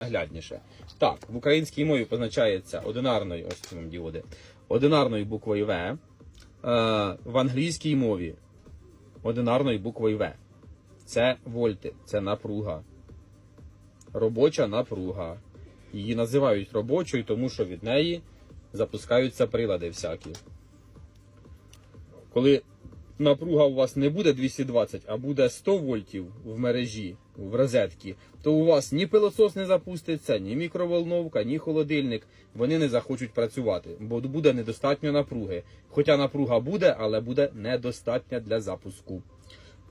наглядніше. Так, в українській мові позначається одинарною, ось вам діоди, одинарною буквою В, е, в англійській мові одинарною буквою В. Це вольти, це напруга. Робоча напруга. Її називають робочою, тому що від неї запускаються прилади всякі. Коли напруга у вас не буде 220, а буде 100 вольтів в мережі, в розетці, то у вас ні пилосос не запуститься, ні мікроволновка, ні холодильник. Вони не захочуть працювати, бо буде недостатньо напруги. Хоча напруга буде, але буде недостатня для запуску.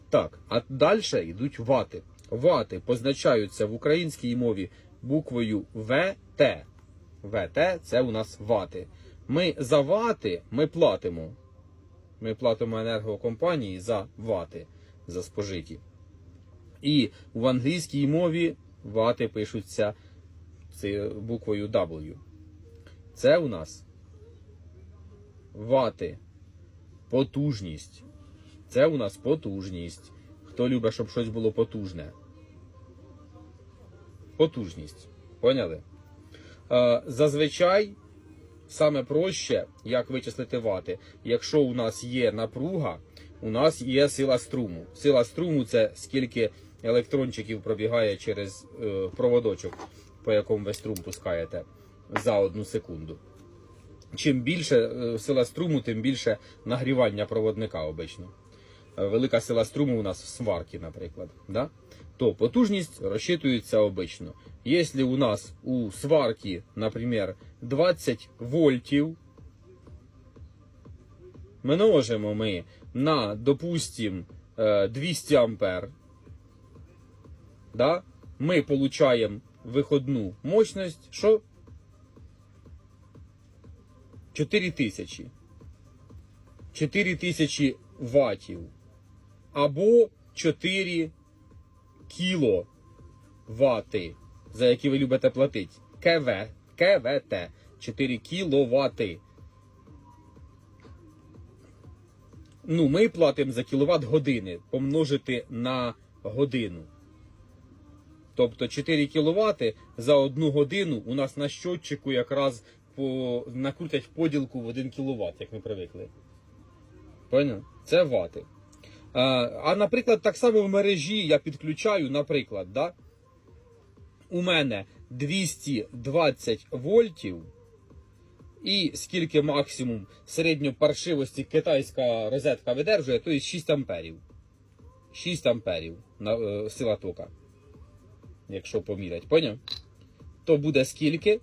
Так, а далі йдуть вати. Вати позначаються в українській мові буквою ВТ. ВТ це у нас вати. Ми за вати ми платимо. Ми платимо енергокомпанії за вати, за спожиті. І в англійській мові вати пишуться буквою W. Це у нас вати. Потужність. Це у нас потужність. Хто любить, щоб щось було потужне? Потужність. Поняли? Е, зазвичай саме проще, як вичислити вати. Якщо у нас є напруга, у нас є сила струму. Сила струму це скільки електрончиків пробігає через е, проводочок, по якому ви струм пускаєте за одну секунду. Чим більше е, сила струму, тим більше нагрівання проводника обично. Е, Велика сила струму у нас в сварці, наприклад. Да? То потужність розчитується обично. Якщо у нас у сварки, наприклад, 20 вольтів, множимо ми на, допустим, е, 200 ампер, да? ми получаємо виходну мощність, що 4000. 4000 ваттів. Або 4 кіло вати, за які ви любите платити. КВ, КВТ. 4 кіловати. Ну, ми платимо за кіловат години помножити на годину. Тобто 4 кВт за одну годину у нас на щотчику якраз по, накрутять поділку в 1 кВт, як ми привикли. Поняв? Це вати. А, наприклад, так само в мережі я підключаю, наприклад, да? у мене 220 вольтів. І скільки максимум середньопаршивості китайська розетка видержує, то є 6 амперів. 6 амперів на, е, сила тока. Якщо помірять, поняв? То буде скільки?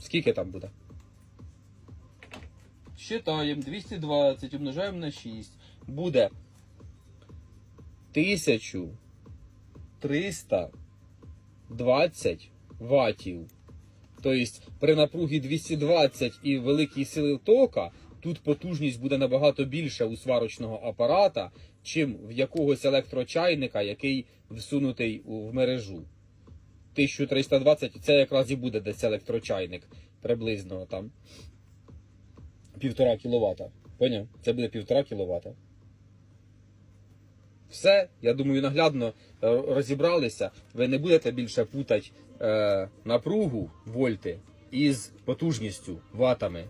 Скільки там буде? Считаємо 220 умножаємо на 6. Буде 1320 ваттів. Тобто при напругі 220 і великій сили тока тут потужність буде набагато більша у сварочного апарата, чим в якогось електрочайника, який всунутий в мережу. 1320 це якраз і буде десь електрочайник приблизно там півтора кіловата. Поняв? Це буде півтора кіловата. Все, я думаю, наглядно е, розібралися. Ви не будете більше путати е, напругу вольти із потужністю ватами.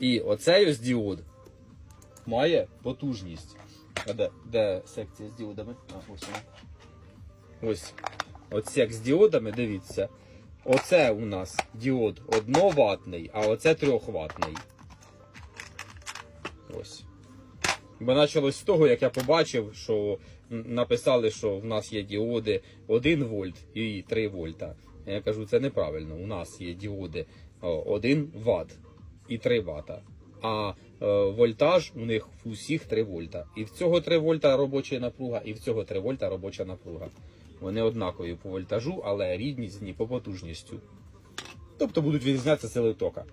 І оцей ось діод має потужність. А де, де секція з діодами? А, ось. Ось. Отсек з діодами, дивіться. Оце у нас діод 1 ватний, а оце 3 ватний. Ось. Бо почалось з того, як я побачив, що написали, що в нас є діоди 1 вольт і 3 вольта. Я кажу, це неправильно. У нас є діоди 1 ватт і 3 ватта. А е, вольтаж у них в усіх 3 вольта. І в цього 3 вольта робоча напруга, і в цього 3 вольта робоча напруга. Вони однакові по вольтажу, але різні по потужністю. Тобто будуть відрізнятися сили тока.